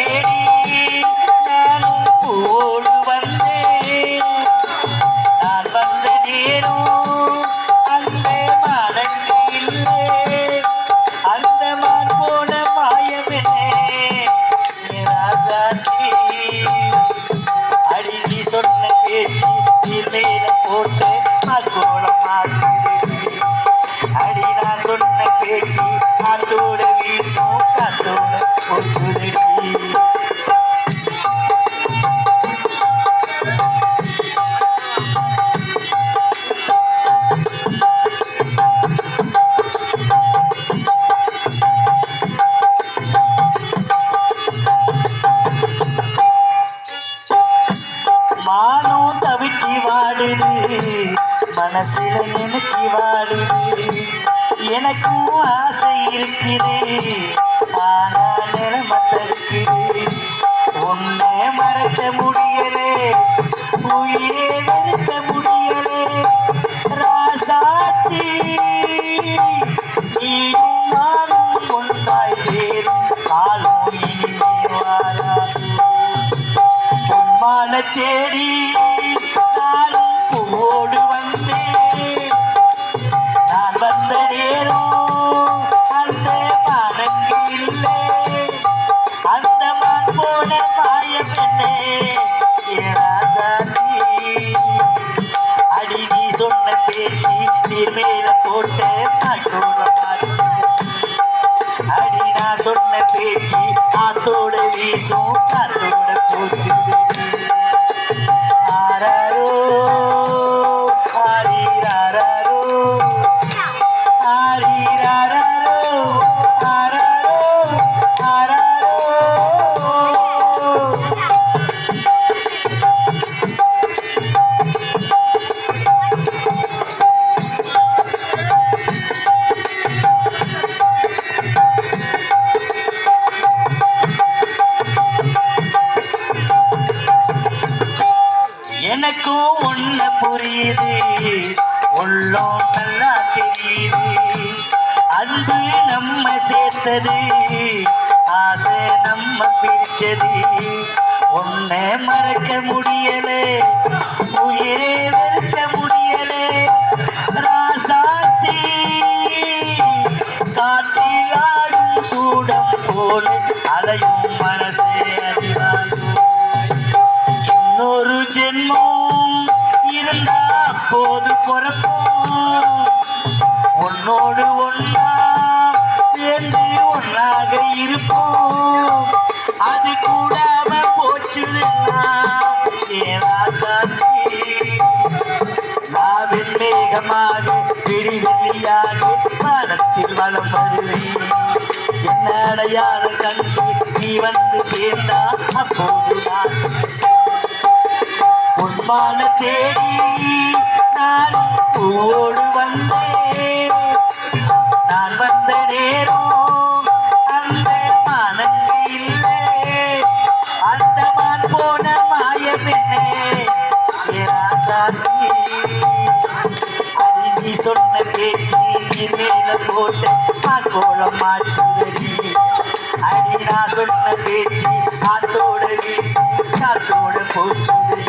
Yeah. மனசுல நினைச்சி வாடுது எனக்கும் ஆசை இருக்குது ஆனா நிலைமை தடுக்குது உன்னை மறக்க முடியலே. உயிரே நிறுத்த முடியலே. ராசாத்தி நீயும் நானும் ஒன்றாய் சேரும். காலம் தேடி மான் போன அடி நீ சொன்ன பேச்சு நீர் மேல போட்ட நாட்டோட மாற்று அடி நான் சொன்ன பேச்சு காத்தோட வீசும் காத்தோட போச்சு. எனக்கும் ஒண்ணு புரியுது. உள்ளம் நல்லா தெரியுது. அன்பு நம்ம சேர்த்தது. ஆசை நம்ம பிரிச்சது. உன்னை மறக்க முடியல. உயிரே வெறுக்க முடியல. ராசாத்தி காற்றில் ஆடும் சூடம் போல அலையும் உன்னோடு ஒன்றா சேர்ந்து ஒன்னாக இருப்போம் அது கூடாம போச்சுதுன்னா ஏராசாத்தி நாவில் மேகமாக வளம் வருவேன் என்ன கண்டு நீ வந்து சேர்ந்தா அப்போது நான் தேடி நான் பூவோடு சொன்ன பேச்சு நீ மேல போட்ட மாக்கோளம் மாச்சுதடி அடி நான் சொன்ன பேச்சு காத்தோட வீசி காத்தோட போச்சுதடி